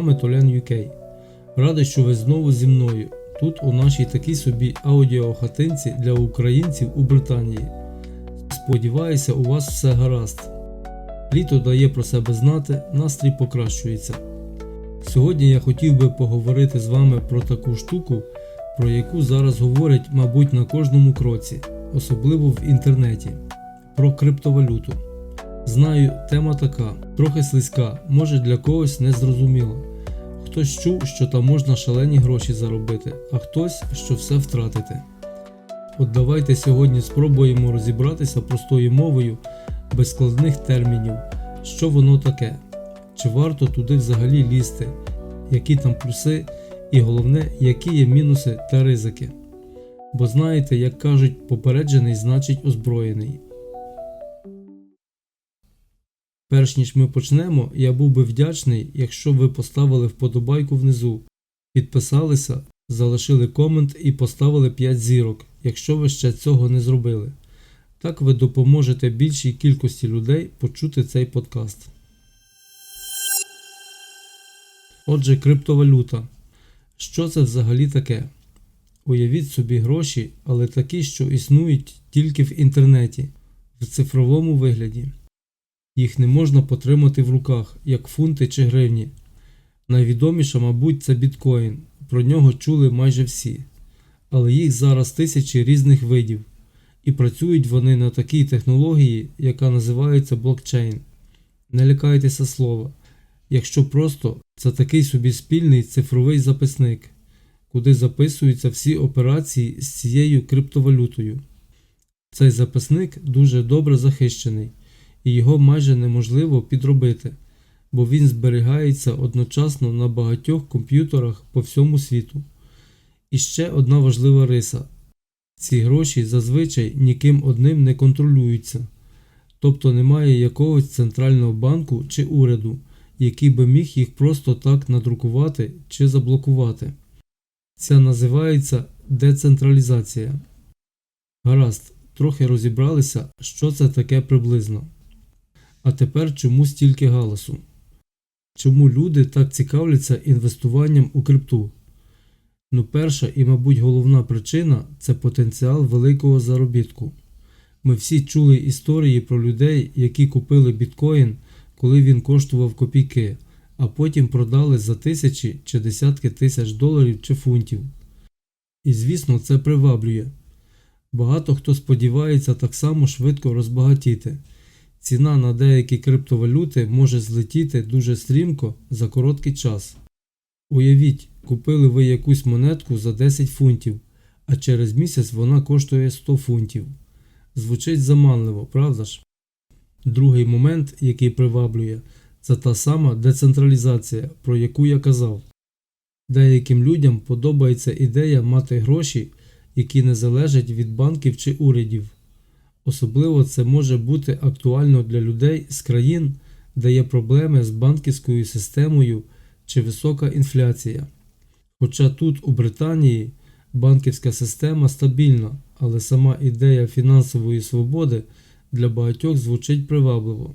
вами Толян UK. Радий, що ви знову зі мною тут, у нашій такій собі аудіохатинці для українців у Британії. Сподіваюся, у вас все гаразд. Літо дає про себе знати, настрій покращується. Сьогодні я хотів би поговорити з вами про таку штуку, про яку зараз говорять, мабуть, на кожному кроці, особливо в інтернеті, про криптовалюту. Знаю, тема така, трохи слизька, може для когось незрозуміла. Хтось чув, що там можна шалені гроші заробити, а хтось, що все втратити. От давайте сьогодні спробуємо розібратися простою мовою, без складних термінів, що воно таке, чи варто туди взагалі лізти, які там плюси, і головне, які є мінуси та ризики. Бо знаєте, як кажуть, попереджений значить озброєний. Перш ніж ми почнемо, я був би вдячний, якщо ви поставили вподобайку внизу, підписалися, залишили комент і поставили 5 зірок, якщо ви ще цього не зробили. Так ви допоможете більшій кількості людей почути цей подкаст. Отже, криптовалюта. Що це взагалі таке? Уявіть собі гроші, але такі, що існують тільки в інтернеті, в цифровому вигляді. Їх не можна потримати в руках, як фунти чи гривні. Найвідоміша, мабуть, це біткоін. Про нього чули майже всі. Але їх зараз тисячі різних видів, і працюють вони на такій технології, яка називається блокчейн. Не лякайтеся слова. Якщо просто це такий собі спільний цифровий записник, куди записуються всі операції з цією криптовалютою. Цей записник дуже добре захищений і його майже неможливо підробити, бо він зберігається одночасно на багатьох комп'ютерах по всьому світу. І ще одна важлива риса: ці гроші зазвичай ніким одним не контролюються, тобто немає якогось центрального банку чи уряду, який би міг їх просто так надрукувати чи заблокувати. Це називається децентралізація. Гаразд, трохи розібралися, що це таке приблизно. А тепер чому стільки галасу? Чому люди так цікавляться інвестуванням у крипту? Ну, перша і, мабуть, головна причина це потенціал великого заробітку. Ми всі чули історії про людей, які купили біткоін, коли він коштував копійки, а потім продали за тисячі чи десятки тисяч доларів чи фунтів. І звісно, це приваблює. Багато хто сподівається так само швидко розбагатіти. Ціна на деякі криптовалюти може злетіти дуже стрімко за короткий час. Уявіть, купили ви якусь монетку за 10 фунтів, а через місяць вона коштує 100 фунтів. Звучить заманливо, правда ж? Другий момент, який приваблює, це та сама децентралізація, про яку я казав. Деяким людям подобається ідея мати гроші, які не залежать від банків чи урядів. Особливо це може бути актуально для людей з країн, де є проблеми з банківською системою чи висока інфляція. Хоча тут, у Британії, банківська система стабільна, але сама ідея фінансової свободи для багатьох звучить привабливо.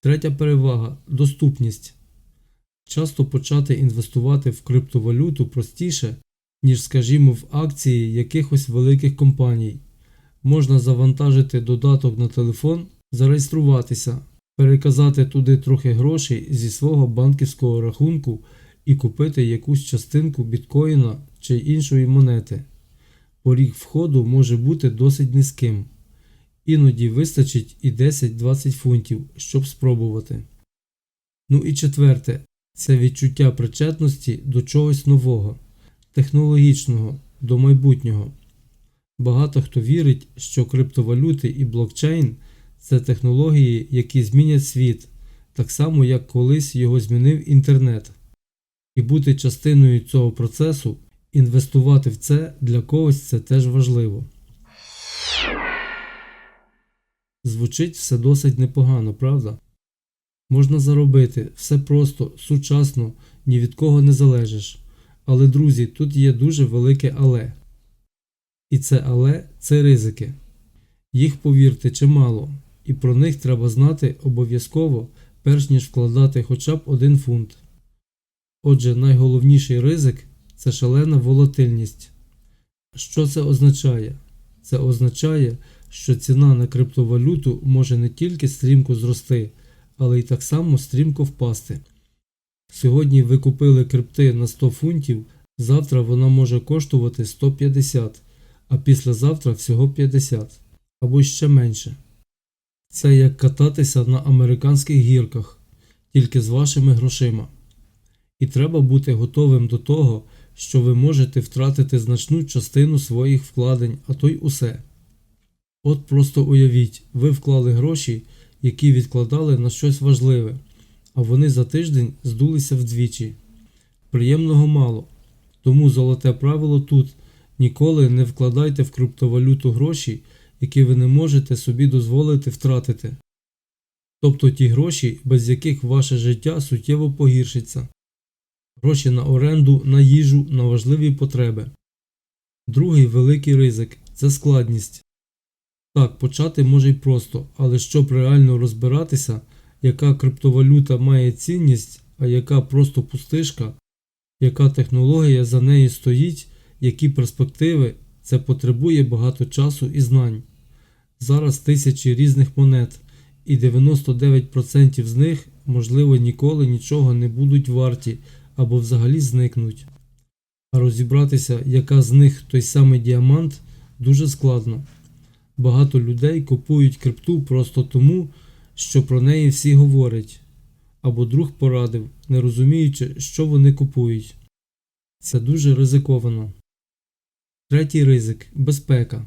Третя перевага доступність. Часто почати інвестувати в криптовалюту простіше, ніж, скажімо, в акції якихось великих компаній. Можна завантажити додаток на телефон, зареєструватися, переказати туди трохи грошей зі свого банківського рахунку і купити якусь частинку біткоїна чи іншої монети. Поріг входу може бути досить низьким. Іноді вистачить і 10-20 фунтів, щоб спробувати. Ну і четверте це відчуття причетності до чогось нового, технологічного, до майбутнього. Багато хто вірить, що криптовалюти і блокчейн це технології, які змінять світ, так само як колись його змінив інтернет. І бути частиною цього процесу, інвестувати в це для когось це теж важливо. Звучить все досить непогано, правда? Можна заробити все просто, сучасно, ні від кого не залежиш. Але, друзі, тут є дуже велике але. І це але це ризики. Їх, повірте, чимало, і про них треба знати обов'язково, перш ніж вкладати хоча б один фунт. Отже, найголовніший ризик це шалена волатильність. Що це означає? Це означає, що ціна на криптовалюту може не тільки стрімко зрости, але й так само стрімко впасти. Сьогодні ви купили крипти на 100 фунтів, завтра вона може коштувати 150, а післязавтра всього 50 або ще менше. Це як кататися на американських гірках, тільки з вашими грошима. І треба бути готовим до того, що ви можете втратити значну частину своїх вкладень, а то й усе. От просто уявіть, ви вклали гроші, які відкладали на щось важливе, а вони за тиждень здулися вдвічі. Приємного мало. Тому золоте правило тут ніколи не вкладайте в криптовалюту гроші, які ви не можете собі дозволити втратити. Тобто ті гроші, без яких ваше життя суттєво погіршиться. Гроші на оренду, на їжу, на важливі потреби. Другий великий ризик це складність. Так, почати може й просто, але щоб реально розбиратися, яка криптовалюта має цінність, а яка просто пустишка, яка технологія за нею стоїть, які перспективи, це потребує багато часу і знань. Зараз тисячі різних монет, і 99% з них, можливо, ніколи нічого не будуть варті або взагалі зникнуть. А розібратися, яка з них той самий діамант, дуже складно. Багато людей купують крипту просто тому, що про неї всі говорять, або друг порадив, не розуміючи, що вони купують. Це дуже ризиковано. Третій ризик безпека.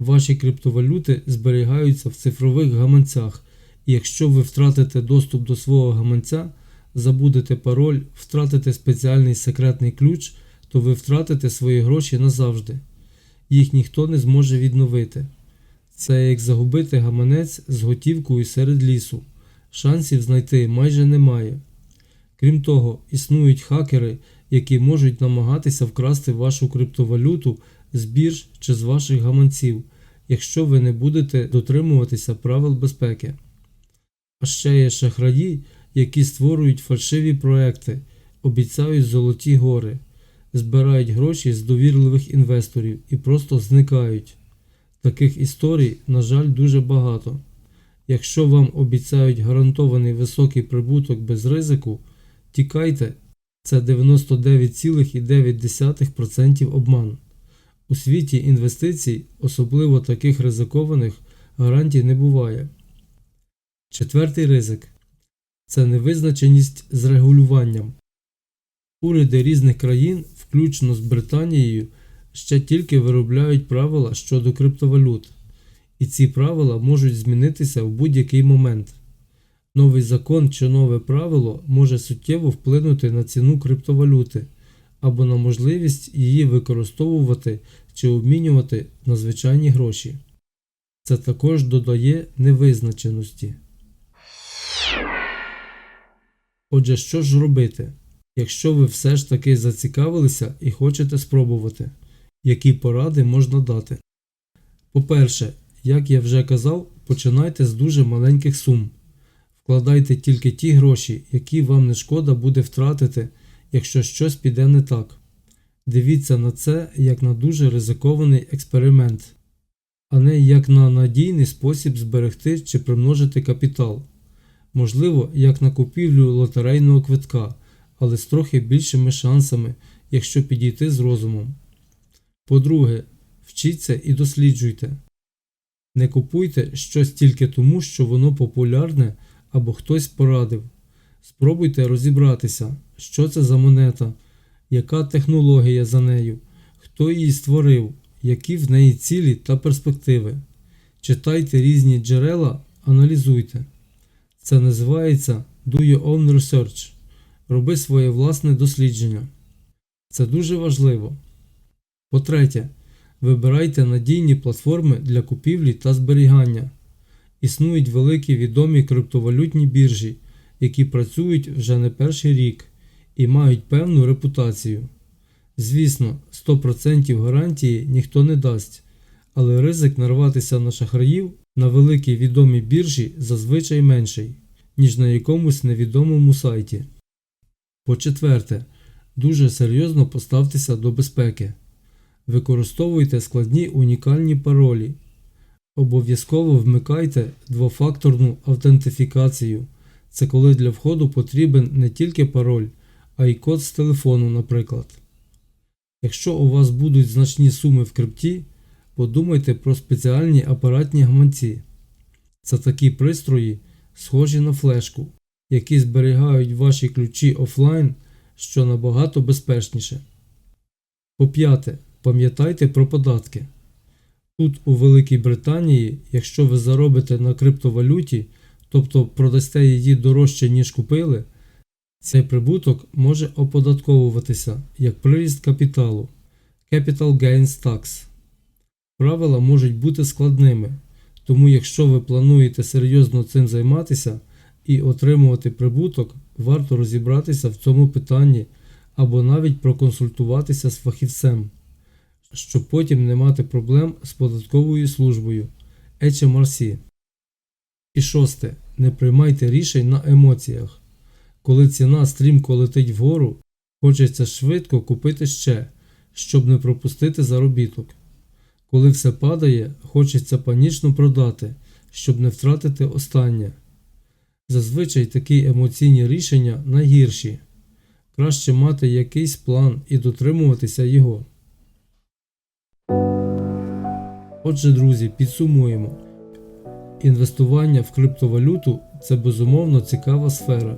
Ваші криптовалюти зберігаються в цифрових гаманцях, і якщо ви втратите доступ до свого гаманця, забудете пароль, втратите спеціальний секретний ключ, то ви втратите свої гроші назавжди. Їх ніхто не зможе відновити. Це як загубити гаманець з готівкою серед лісу. Шансів знайти майже немає. Крім того, існують хакери, які можуть намагатися вкрасти вашу криптовалюту з бірж чи з ваших гаманців, якщо ви не будете дотримуватися правил безпеки. А ще є шахраї, які створюють фальшиві проекти, обіцяють золоті гори, збирають гроші з довірливих інвесторів і просто зникають. Таких історій, на жаль, дуже багато. Якщо вам обіцяють гарантований високий прибуток без ризику, тікайте, це 99,9% обман. У світі інвестицій, особливо таких ризикованих, гарантій не буває. Четвертий ризик це невизначеність з регулюванням. Уряди різних країн, включно з Британією, ще тільки виробляють правила щодо криптовалют, і ці правила можуть змінитися в будь-який момент. Новий закон чи нове правило може суттєво вплинути на ціну криптовалюти або на можливість її використовувати чи обмінювати на звичайні гроші. Це також додає невизначеності. Отже, що ж робити, якщо ви все ж таки зацікавилися і хочете спробувати, які поради можна дати? По-перше, як я вже казав, починайте з дуже маленьких сум. Вкладайте тільки ті гроші, які вам не шкода буде втратити, якщо щось піде не так. Дивіться на це як на дуже ризикований експеримент, а не як на надійний спосіб зберегти чи примножити капітал. Можливо, як на купівлю лотерейного квитка, але з трохи більшими шансами, якщо підійти з розумом. По-друге, вчіться і досліджуйте. Не купуйте щось тільки тому, що воно популярне або хтось порадив. Спробуйте розібратися, що це за монета, яка технологія за нею, хто її створив, які в неї цілі та перспективи. Читайте різні джерела, аналізуйте. Це називається Do Your Own Research. Роби своє власне дослідження. Це дуже важливо. По-третє, вибирайте надійні платформи для купівлі та зберігання. Існують великі відомі криптовалютні біржі, які працюють вже не перший рік і мають певну репутацію. Звісно, 100% гарантії ніхто не дасть, але ризик нарватися на шахраїв на великій відомій біржі зазвичай менший, ніж на якомусь невідомому сайті. По-четверте, дуже серйозно поставтеся до безпеки. Використовуйте складні унікальні паролі. Обов'язково вмикайте двофакторну автентифікацію. Це коли для входу потрібен не тільки пароль, а й код з телефону, наприклад. Якщо у вас будуть значні суми в крипті, подумайте про спеціальні апаратні гаманці. Це такі пристрої, схожі на флешку, які зберігають ваші ключі офлайн, що набагато безпечніше. По-п'яте, пам'ятайте про податки. Тут у Великій Британії, якщо ви заробите на криптовалюті, тобто продасте її дорожче, ніж купили, цей прибуток може оподатковуватися як приріст капіталу Capital Gains Tax. Правила можуть бути складними, тому якщо ви плануєте серйозно цим займатися і отримувати прибуток, варто розібратися в цьому питанні або навіть проконсультуватися з фахівцем, щоб потім не мати проблем з податковою службою HMRC. І шосте. Не приймайте рішень на емоціях. Коли ціна стрімко летить вгору, хочеться швидко купити ще, щоб не пропустити заробіток. Коли все падає, хочеться панічно продати, щоб не втратити останнє. Зазвичай такі емоційні рішення найгірші. Краще мати якийсь план і дотримуватися його. Отже, друзі, підсумуємо. Інвестування в криптовалюту це безумовно цікава сфера,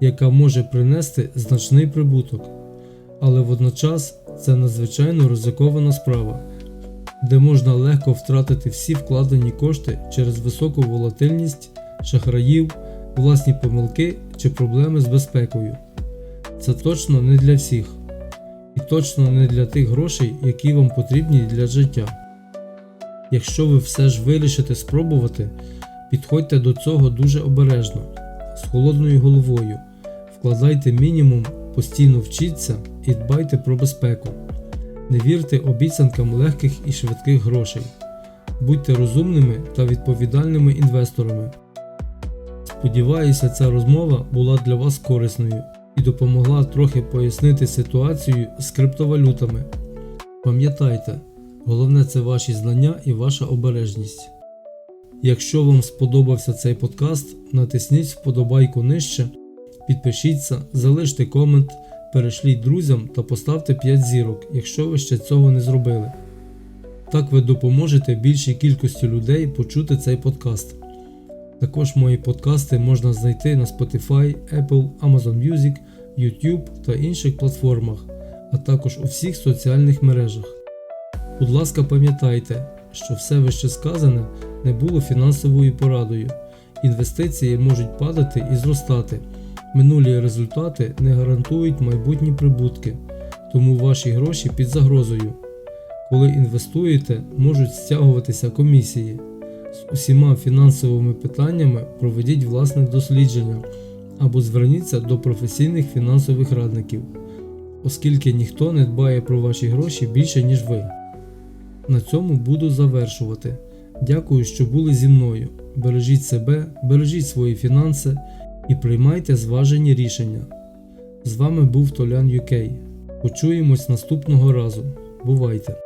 яка може принести значний прибуток, але водночас це надзвичайно ризикована справа, де можна легко втратити всі вкладені кошти через високу волатильність, шахраїв, власні помилки чи проблеми з безпекою. Це точно не для всіх, і точно не для тих грошей, які вам потрібні для життя. Якщо ви все ж вирішите спробувати, підходьте до цього дуже обережно, з холодною головою, вкладайте мінімум, постійно вчіться і дбайте про безпеку. Не вірте обіцянкам легких і швидких грошей. Будьте розумними та відповідальними інвесторами. Сподіваюся, ця розмова була для вас корисною і допомогла трохи пояснити ситуацію з криптовалютами. Пам'ятайте, головне це ваші знання і ваша обережність. Якщо вам сподобався цей подкаст, натисніть вподобайку нижче, підпишіться, залиште комент, перешліть друзям та поставте 5 зірок, якщо ви ще цього не зробили. Так ви допоможете більшій кількості людей почути цей подкаст. Також мої подкасти можна знайти на Spotify, Apple, Amazon Music, YouTube та інших платформах, а також у всіх соціальних мережах. Будь ласка, пам'ятайте, що все вище сказане не було фінансовою порадою. Інвестиції можуть падати і зростати. Минулі результати не гарантують майбутні прибутки, тому ваші гроші під загрозою. Коли інвестуєте, можуть стягуватися комісії. З усіма фінансовими питаннями проведіть власне дослідження або зверніться до професійних фінансових радників, оскільки ніхто не дбає про ваші гроші більше, ніж ви. На цьому буду завершувати. Дякую, що були зі мною. Бережіть себе, бережіть свої фінанси і приймайте зважені рішення. З вами був Толян UK. Почуємось наступного разу. Бувайте!